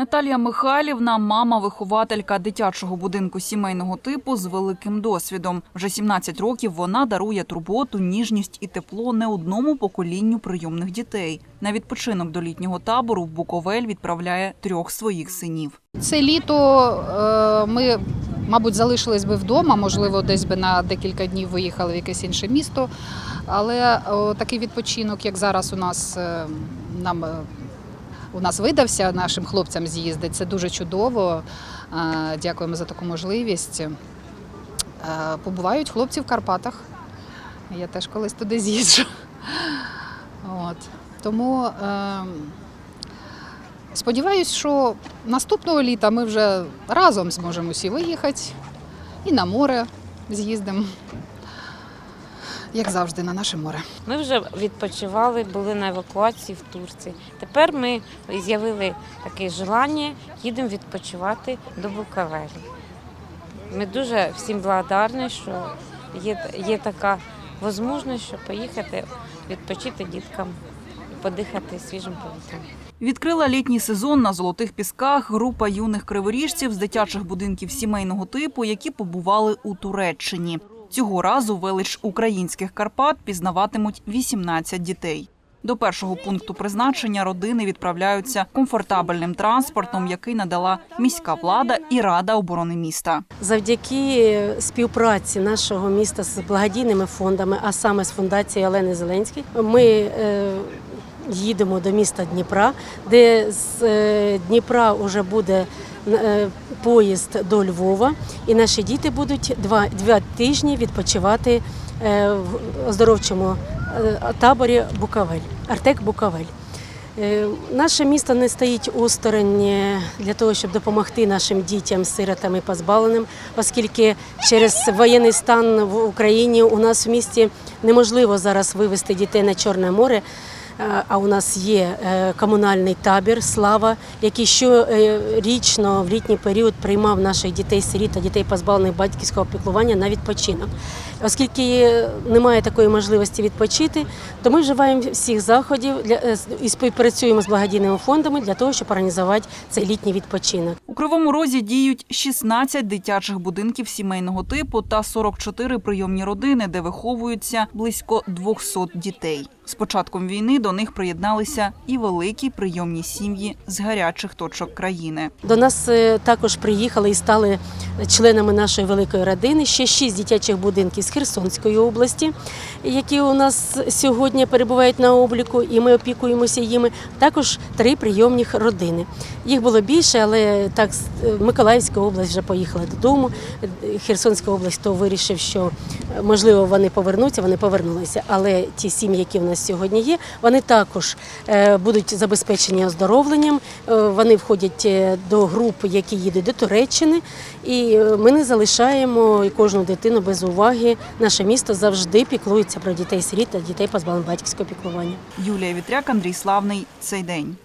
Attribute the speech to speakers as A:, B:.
A: Наталія Михайлівна, мама-вихователька дитячого будинку сімейного типу з великим досвідом. Вже 17 років вона дарує турботу, ніжність і тепло не одному поколінню прийомних дітей. На відпочинок до літнього табору в Буковель відправляє трьох своїх синів.
B: Це літо е, ми, мабуть, залишились би вдома, можливо, десь би на декілька днів виїхали в якесь інше місто. Але о, такий відпочинок, як зараз у нас е, нам. У нас видався нашим хлопцям з'їздити. Це дуже чудово. Дякуємо за таку можливість. Побувають хлопці в Карпатах. Я теж колись туди з'їжджу. От. Тому е, Сподіваюсь, що наступного літа ми вже разом зможемо всі виїхати і на море з'їздимо, як завжди, на наше море.
C: Ми вже відпочивали, були на евакуації в Турції. Тепер ми з'явили таке желання, їдемо відпочивати до Буковелі. Ми дуже всім благодарні, що є, є така можливість, щоб поїхати відпочити діткам і подихати свіжим повітрям.
A: Відкрила літній сезон на золотих пісках група юних криворіжців з дитячих будинків сімейного типу, які побували у Туреччині. Цього разу велич українських Карпат пізнаватимуть 18 дітей. До першого пункту призначення родини відправляються комфортабельним транспортом, який надала міська влада і рада оборони міста.
D: Завдяки співпраці нашого міста з благодійними фондами, а саме з фундацією Олени Зеленської, ми е, їдемо до міста Дніпра, де з е, Дніпра вже буде е, поїзд до Львова, і наші діти будуть два, два тижні відпочивати е, в оздоровчому таборі Буковель, Артек Буковель. Е, Наше місто не стоїть осторонь для того, щоб допомогти нашим дітям, сиротам і позбавленим, оскільки через воєнний стан в Україні у нас в місті неможливо зараз вивезти дітей на Чорне море. А у нас є е, комунальний табір Слава, який щорічно в літній період приймав наших дітей-сиріт та дітей позбавлених батьківського піклування на відпочинок. Оскільки немає такої можливості відпочити, то ми вживаємо всіх заходів для е, і співпрацюємо з благодійними фондами для того, щоб організувати цей літній відпочинок.
A: У Кривому Розі діють 16 дитячих будинків сімейного типу та 44 прийомні родини, де виховуються близько 200 дітей. З початком війни до них приєдналися і великі прийомні сім'ї з гарячих точок країни.
D: До нас е, також приїхали і стали членами нашої великої родини ще шість дитячих будинків Херсонської області, які у нас сьогодні перебувають на обліку, і ми опікуємося їми. Також три прийомних родини. Їх було більше, але так е, Миколаївська область вже поїхала додому. Херсонська область то вирішив, що е, можливо вони повернуться, вони повернулися. Але ті сім'ї, які в нас сьогодні є, вони також е, будуть забезпечені оздоровленням. Вони входять до груп, які їдуть до Туреччини. І ми не залишаємо кожну дитину без уваги. Наше місто завжди піклується про дітей сиріт та дітей позбавлених батьківського піклування.
A: Юлія Вітряк, Андрій Славний. Цей день.